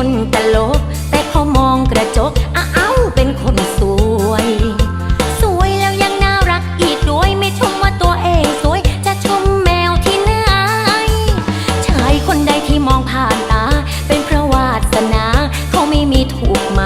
คนตลก แต่พอมองกระจกอ้าวเป็นคนสวย สวยแล้วยังน่ารักอีกด้วยไม่ชมว่าตัวเองสวย จะชมแมวที่ไหน ชายคนใดที่มองผ่านตา เป็นเพระวาสนาเขาไม่มีถูกไหม